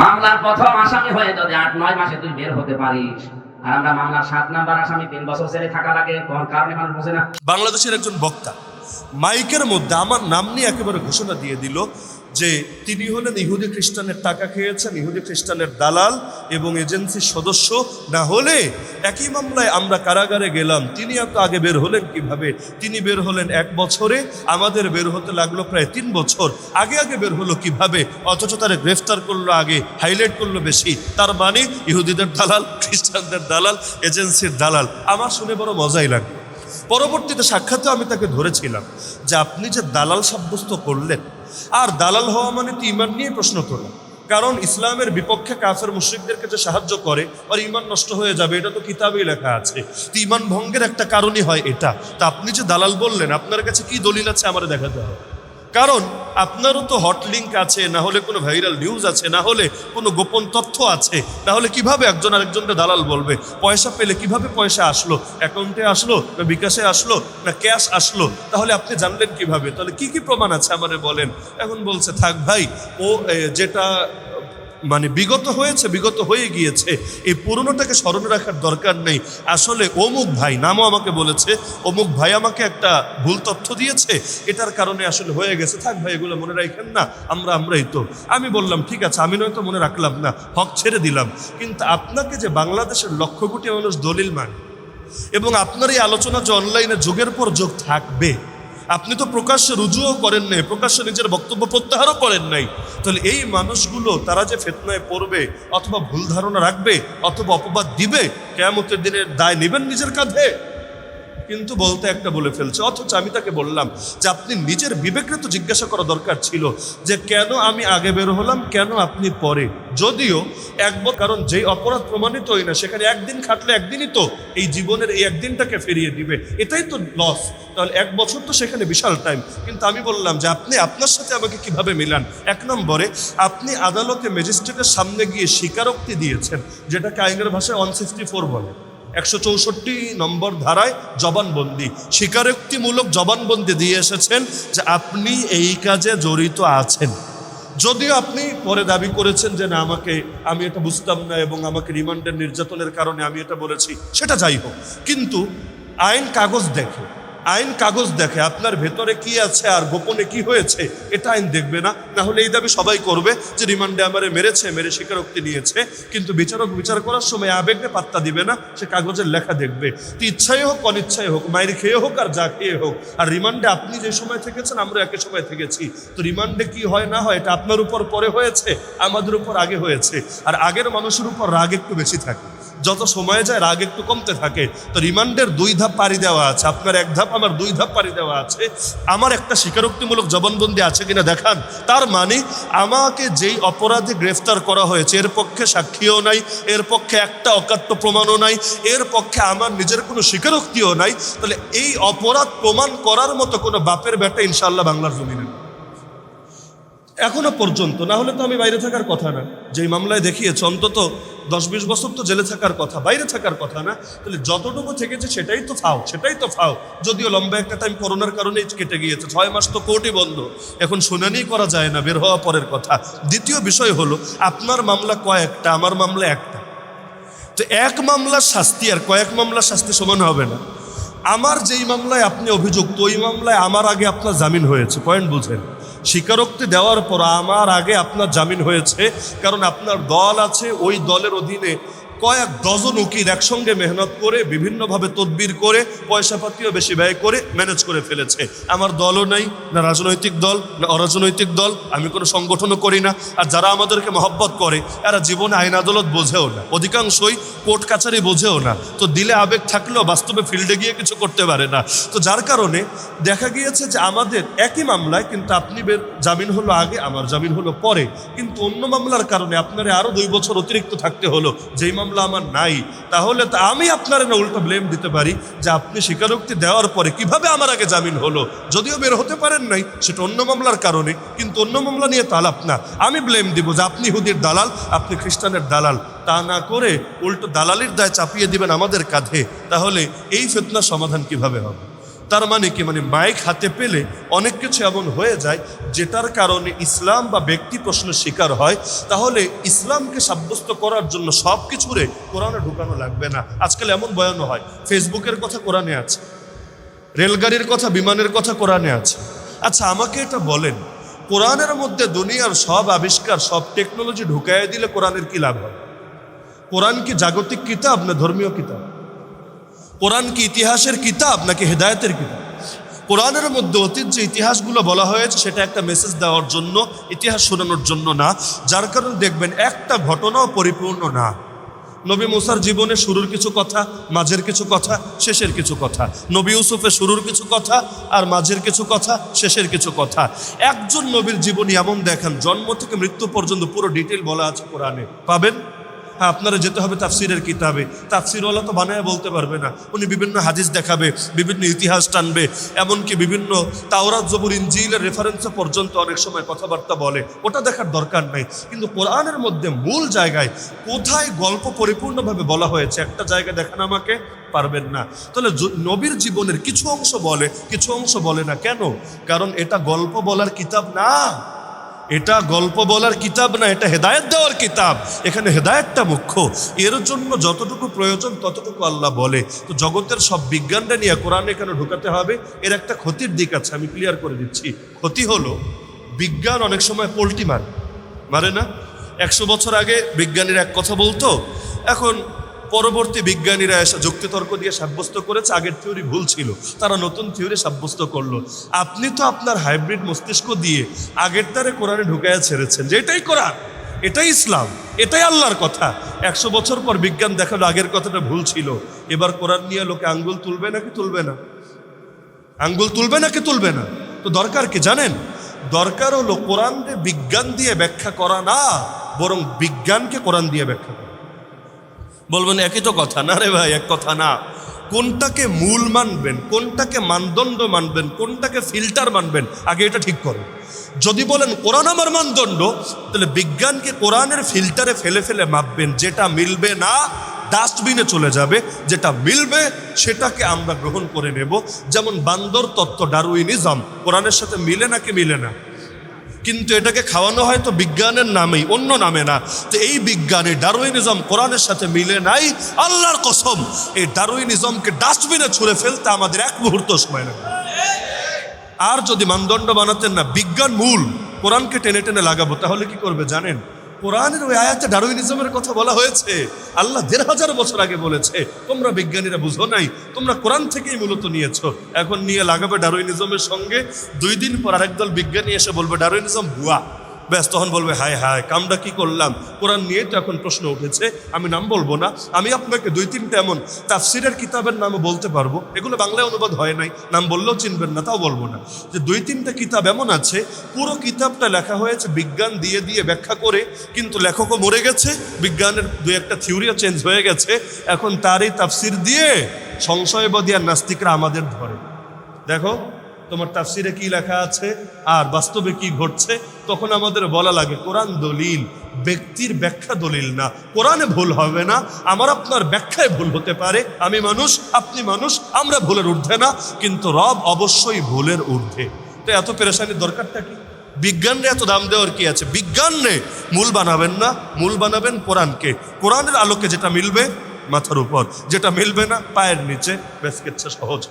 মামলার প্রথম আসামি হয়ে যদি আট, নয় মাসে তুই বের হতে পারিস। আর আমরা মামলার সাত নাম্বার আসামি তিন বছর ছেড়ে থাকা লাগে, কোন কারণে মানুষ বোঝে না। বাংলাদেশের একজন বক্তা মাইকের মধ্যে আমার নাম নিয়ে একেবারে ঘোষণা দিয়ে দিল যে তিনি হলেন ইহুদি খ্রিস্টানের টাকা খেয়েছেন, ইহুদি খ্রিস্টানের দালাল এবং এজেন্সির সদস্য না হলে একই মামলায় আমরা কারাগারে গেলাম। তিনি এত আগে বের হলেন কীভাবে? তিনি বের হলেন এক বছরে, আমাদের বের হতে লাগল প্রায় তিন বছর। আগে আগে বের হলো কীভাবে? অথচ তারা গ্রেফতার করল আগে, হাইলাইট করল বেশি। তার মানে ইহুদিদের দালাল, খ্রিস্টানদের দালাল, এজেন্সির দালাল। আমার শুনে বড় মজাই লাগল। পরবর্তীতে সাক্ষাতে আমি তাকে ধরেছিলাম যে আপনি যে দালাল সাব্যস্ত করলেন, আর দালাল হওয়া মানে তো ইমান নিয়ে প্রশ্ন করলাম কারণ ইসলামের বিপক্ষে কাফের মুশ্রিকদেরকে যে সাহায্য করে, আর ইমান নষ্ট হয়ে যাবে, এটা তো কিতাবেই লেখা আছে। তো ইমান ভঙ্গের একটা কারণই হয় এটা। তা আপনি যে দালাল বললেন, আপনার কাছে কি দলিল আছে আমার দেখাতে হবে? কারণ আপনারও তো হট লিঙ্ক আছে, না হলে কোনো ভাইরাল নিউজ আছে, না হলে কোনো গোপন তথ্য আছে। না হলে কীভাবে একজন আরেকজনকে দালাল বলবে? পয়সা পেলে কীভাবে পয়সা আসলো? অ্যাকাউন্টে আসলো, না বিকাশে আসলো, না ক্যাশ আসলো? তাহলে আপনি জানলেন কীভাবে? তাহলে কি কি প্রমাণ আছে আমারে বলেন? এখন বলছে, থাক ভাই, ও যেটা মানে বিগত হয়েছে, বিগত হয়ে গিয়েছে। এই পুরনোটাকে স্মরণে রাখার দরকার নেই। আসলে অমুক ভাই, নামও আমাকে বলেছে, অমুক ভাই আমাকে একটা ভুল তথ্য দিয়েছে। এটার কারণে আসলে হয়ে গেছে। থাক ভাই, এগুলো মনে রাখেন না, আমরা আমরাই তো। আমি বললাম, ঠিক আছে, আমি নয়তো মনে রাখলাম না, হক ছেড়ে দিলাম। কিন্তু আপনাকে যে বাংলাদেশের লক্ষ কোটি মানুষ দলিল মানে এবং আপনার এই আলোচনা যে অনলাইনে যুগের পর যুগ থাকবে আপনি তো প্রকাশ্যে রুজুও করেন নাই, প্রকাশ্যে নিজের বক্তব্য প্রত্যাহারও করেন নাই। তাহলে এই মানুষগুলো, তারা যে ফেতনায় পড়বে, অথবা ভুল ধারণা রাখবে, অথবা অপবাদ দিবে কেমতের দিনের দায় নেবেন নিজের কাঁধে? কিন্তু বলতে একটা বলে ফেলছে। অথচ আমি তাকে বললাম যে আপনি নিজের বিবেকরে তো জিজ্ঞাসা করা দরকার ছিল যে কেন আমি আগে বের হলাম, কেন আপনি পরে? যদিও একবার কারণ যেই অপরাধ প্রমাণিত হয় না, সেখানে একদিন খাটলে একদিনই তো এই জীবনের এই একদিনটাকে ফিরিয়ে দিবে। এটাই তো লস তাহলে এক বছর তো সেখানে বিশাল টাইম কিন্তু আমি বললাম যে আপনি আপনার সাথে আমাকে কীভাবে মিলান? এক নম্বরে, আপনি আদালতে ম্যাজিস্ট্রেটের সামনে গিয়ে স্বীকারোক্তি দিয়েছেন, যেটাকে আইনের ভাষায় ওয়ান সিক্সটি ফোর বলে। একশো চৌষট্টি নম্বর ধারায় জবানবন্দি। স্বীকারোক্তিমূলক জবানবন্দি দিয়ে এসেছেন যে আপনি এই কাজে জড়িত আছেন। যদিও আপনি পরে দাবি করেছেন যে না, আমাকে, আমি এটা বুঝতাম না এবং আমাকে রিমান্ডের নির্যাতনের কারণে আমি এটা বলেছি, সেটা যাই হোক। কিন্তু আইন কাগজ দেখে আইন কাগজ দেখে আপনার ভেতরে কি আছে আর গোপনে কি হয়েছে, এটা আইন দেখবে না। না হলে এই দাবি সবাই করবে যে রিমান্ডে আমারে মেরেছে, মেরে স্বীকারোক্তি নিয়েছে। কিন্তু বিচারক বিচার করার সময় আবেগকে পাত্তা দিবে না, সে কাগজের লেখা দেখবে। তো ইচ্ছাই হোক, অনিচ্ছাই হোক, মায়ের খেয়ে হোক আর যা খেয়ে হোক, আর রিমান্ডে আপনি যে সময় থেকেছেন, আমরা একই সময় থেকেছি। তো রিমান্ডে কি হয়, না হয়, এটা আপনার উপর পরে হয়েছে, আমাদের উপর আগে হয়েছে। আর আগের মানুষের উপর রাগ একটু বেশি থাকে। যত সময় যায়, রাগ একটু কমতে থাকে। তো রিমান্ডের দুই ধাপ পাড়ি দেওয়া আছে। আপনার এক ধাপ, আমার দুই ধাপ পাড়ি দেওয়া আছে। আমার একটা স্বীকারোক্তিমূলক জবানবন্দি আছে কিনা দেখান। তার মানে আমাকে যেই অপরাধে গ্রেফতার করা হয়েছে, এর পক্ষে সাক্ষীও নাই, এর পক্ষে একটা অকাট্য প্রমাণও নাই, এর পক্ষে আমার নিজের কোনো স্বীকারোক্তিও নাই। তাহলে এই অপরাধ প্রমাণ করার মতো কোনো বাপের বেটা ইনশাল্লাহ বাংলার জমিনে। এখনও পর্যন্ত, না হলে তো আমি বাইরে থাকার কথা না। যেই মামলায় দেখিয়েছে, অন্তত দশ বিশ বছর তো জেলে থাকার কথা, বাইরে থাকার কথা না। তাহলে যতটুকু থেকেছে সেটাই তো ফাও, সেটাই তো ফাও। যদিও লম্বা একটা টাইম করোনার কারণেই কেটে গিয়েছে, ছয় মাস তো কোর্টই বন্ধ। এখন শুনানি করা যায় না, বের হওয়া পরের কথা। দ্বিতীয় বিষয় হলো, আপনার মামলা কয়েকটা, আমার মামলা একটা। তো এক মামলার শাস্তি আর কয়েক মামলার শাস্তি সমান হবে না। আমার যেই মামলায় আপনি অভিযুক্ত, ওই মামলায় আমার আগে আপনার জামিন হয়েছে পয়েন্ট বুঝেন। স্বীকারোক্তি দেওয়ার পর আমার আগে আপনার জামিন হয়েছে, কারণ আপনার দল আছে, ওই দলের অধীনে কয়েক ডজন উকিল একসঙ্গে মেহনত করে, বিভিন্নভাবে তদবির করে, পয়সাপাতিও বেশি ব্যয় করে ম্যানেজ করে ফেলেছে। আমার দলও নাই, না রাজনৈতিক দল, না অরাজনৈতিক দল, আমি কোনো সংগঠনও করি না। আর যারা আমাদেরকে মহব্বত করে, এরা জীবনে আইন আদালত বোঝেও না। অধিকাংশই কোর্ট কাছারি বোঝেও না। তো দিলে আবেগ থাকলেও বাস্তবে ফিল্ডে গিয়ে কিছু করতে পারে না। তো যার কারণে দেখা গিয়েছে যে আমাদের একই মামলায়, কিন্তু আপনি জামিন হলো আগে, আমার জামিন হলো পরে। কিন্তু অন্য মামলার কারণে আপনার আরও দুই বছর অতিরিক্ত থাকতে হলো। যেই মামলা আমার নাই, তাহলে তো আমি আপনার না উল্টো ব্লেম দিতে পারি যে আপনি স্বীকারোক্তি দেওয়ার পরে কীভাবে আমার আগে জামিন হলো। যদিও বের হতে পারেন নাই, সেটা অন্য মামলার কারণে, কিন্তু অন্য মামলা নিয়ে তালাপ না। আমি ব্লেম দিব যে আপনি হুদির দালাল, আপনি খ্রিস্টানের দালাল। তা না করে উল্টো দালালির দায় চাপিয়ে দিবেন আমাদের কাঁধে, তাহলে এই ফেতনার সমাধান কীভাবে হবে? তার মানে কি? মানে মাইক হাতে পেলে অনেক কিছু এমন হয়ে যায় যেটার কারণে ইসলাম বা ব্যক্তি প্রশ্নের শিকার হয়। তাহলে ইসলামকে সাব্যস্ত করার জন্য সব কিছুরে কোরআনে ঢুকানো লাগবে না। আজকাল এমন বয়ানো হয়, ফেসবুকের কথা কোরআনে আছে, রেলগাড়ির কথা, বিমানের কথা কোরআনে আছে। আচ্ছা আমাকে এটা বলেন, কোরআনের মধ্যে দুনিয়ার সব আবিষ্কার, সব টেকনোলজি ঢুকাইয়া দিলে কোরআনের কি লাভ হয়? কোরআন কি জাগতিক কিতাব না ধর্মীয় কিতাব? কোরআন কি ইতিহাসের কিতাব নাকি হেদায়েতের কিতাব? কোরআনের মধ্যে অতীত যে ইতিহাসগুলো বলা হয়েছে, সেটা একটা মেসেজ দেওয়ার জন্য, ইতিহাস শোনানোর জন্য না। যার কারণে দেখবেন একটা ঘটনাও পরিপূর্ণ না। নবী মুসার জীবনে শুরুর কিছু কথা, মাঝের কিছু কথা, শেষের কিছু কথা। নবী ইউসুফের শুরুর কিছু কথা আর মাঝের কিছু কথা, শেষের কিছু কথা। একজন নবীর জীবনী এমন দেখান, জন্ম থেকে মৃত্যু পর্যন্ত পুরো ডিটেল বলা আছে কোরআনে। পাবেন? আপনারা যেতে হবে তাফসিরের কিতাবে। তাফসিরওয়ালা তো বানায় বলতে পারবে না। উনি বিভিন্ন হাদিস দেখাবে, বিভিন্ন ইতিহাস টানবে, এমনকি বিভিন্ন তাওরাত, জবুর ইঞ্জিলের রেফারেন্স পর্যন্ত অনেক সময় কথাবার্তা বলে। ওটা দেখার দরকার নেই। কিন্তু কোরআনের মধ্যে মূল জায়গায় কোথায় গল্প পরিপূর্ণভাবে বলা হয়েছে, একটা জায়গা দেখান আমাকে, পারবেন না। তাহলে নবীর জীবনের কিছু অংশ বলে, কিছু অংশ বলে না কেন? কারণ এটা গল্প বলার কিতাব না। এটা গল্প বলার কিতাব না, এটা হেদায়েত দেওয়ার কিতাব। এখানে হেদায়েতটা মুখ্য। এর জন্য যতটুকু প্রয়োজন ততটুকু আল্লাহ বলে। তো জগতের সব বিজ্ঞানটা নিয়ে কোরআন এখানে ঢুকাতে হবে। এর একটা ক্ষতির দিক আছে, আমি ক্লিয়ার করে দিচ্ছি। ক্ষতি হলো, বিজ্ঞান অনেক সময় পোল্টি মারে। মারে না? একশো বছর আগে বিজ্ঞানীরা এক কথা বলতো, এখন পরবর্তী বিজ্ঞানীরা এসে যুক্তিতর্ক দিয়ে সাব্যস্ত করেছে, আগের থিওরি ভুল ছিল। তারা নতুন থিওরি সাব্যস্ত করল। আপনি তো আপনার হাইব্রিড মস্তিষ্ক দিয়ে আগের তারে কোরআনে ঢুকাইয়া ছেড়েছেন যে এটাই কোরআন, এটাই ইসলাম, এটাই আল্লাহর কথা। একশো বছর পর বিজ্ঞান দেখাল আগের কথাটা ভুল ছিল। এবার কোরআন নিয়ে লোকে আঙ্গুল তুলবে নাকি তুলবে না? আঙ্গুল তুলবে নাকি তুলবে না? তো দরকার কি জানেন? দরকার হলো কোরআনকে বিজ্ঞান দিয়ে ব্যাখ্যা করা না, বরং বিজ্ঞানকে কোরআন দিয়ে ব্যাখ্যা বলবেন, একই তো কথা। না রে ভাই, এক কথা না। কোনটাকে মূল মানবেন, কোনটাকে মানদণ্ড মানবেন, কোনটাকে ফিল্টার মানবেন, আগে এটা ঠিক করুন। যদি বলেন, কোরআন আমার মানদণ্ড, তাহলে বিজ্ঞানকে কোরআনের ফিল্টারে ফেলে ফেলে মাপবেন, যেটা মিলবে না, ডাস্টবিনে চলে যাবে। যেটা মিলবে, সেটাকে আমরা গ্রহণ করে নেব। যেমন বান্দর তত্ত্ব, ডারুইনিজম। কোরআনের সাথে মিলে নাকি মিলে না? কিন্তু এটাকে খাওয়ানো হয় তো বিজ্ঞানের নামেই, অন্য নামে না। তো এই বিজ্ঞানে ডারুইনিজম কোরআনের সাথে মিলে নাই, আল্লাহর কসম, এই ডারুইনিজমকে ডাস্টবিনে ছুঁড়ে ফেলতে আমাদের এক মুহূর্ত সময় লাগবে। আর যদি মানদণ্ড বানাতেন না, বিজ্ঞান মূল, কোরআনকে টেনে টেনে লাগাবো, তাহলে কি করবে জানেন? কোরআনের ওই আয়াতে ডারুইনিজমের কথা বলা হয়েছে। আল্লাহ দেড় হাজার বছর আগে বলেছে, তোমরা বিজ্ঞানীরা বুঝো নাই, তোমরা কোরআন থেকেই মূলত নিয়েছো। এখন নিয়ে লাগাবে ডারুইনিজমের সঙ্গে, দুই দিন পর আরেকদল বিজ্ঞানী এসে বলবে ডারুইনিজম ভুয়া। ব্যাস তখন বলবে, হায় হায়, কামটা কি করলাম? কোরআন নিয়ে তো এখন প্রশ্ন উঠেছে, আমি নাম বলব না, আমি আপনাকে দুই তিনটা এমন তাফসিরের কিতাবের নামও বলতে পারব, এগুলো বাংলায় অনুবাদ হয় নাই, নাম বললেও চিনবেন না, তাও বলব না। যে দুই তিনটা কিতাব এমন আছে, পুরো কিতাবটা লেখা হয়েছে বিজ্ঞান দিয়ে দিয়ে ব্যাখ্যা করে, কিন্তু লেখকও মরে গেছে, বিজ্ঞানের দু একটা থিওরিও চেঞ্জ হয়ে গেছে, এখন তারই তাফসির দিয়ে সংশয়বাদী আর নাস্তিকরা আমাদের ধরে। দেখো, তোমার তাফসিরে কি লেখা আছে, আর বাস্তবে কি ঘটছে তখন আমাদের বলা লাগে, কোরআন দলিল, ব্যক্তির ব্যাখ্যা দলিল না। কোরআনে ভুল হবে না, আমার আপনার ব্যাখ্যায় ভুল হতে পারে। আমি মানুষ, আপনি মানুষ, আমরা ভুলের ঊর্ধ্বে না, কিন্তু রব অবশ্যই ভুলের ঊর্ধ্বে। তো এত পেরেশানির দরকারটা কি? বিজ্ঞানরে এত দাম দেওয়ার কি আছে? বিজ্ঞানে মূল বানাবেন না, মূল বানাবেন কোরআনকে। কোরআনের আলোকে যেটা মিলবে, মাথার উপর। যেটা মিলবে না, পায়ের নিচে বেশ কিচ্ছা সহজ।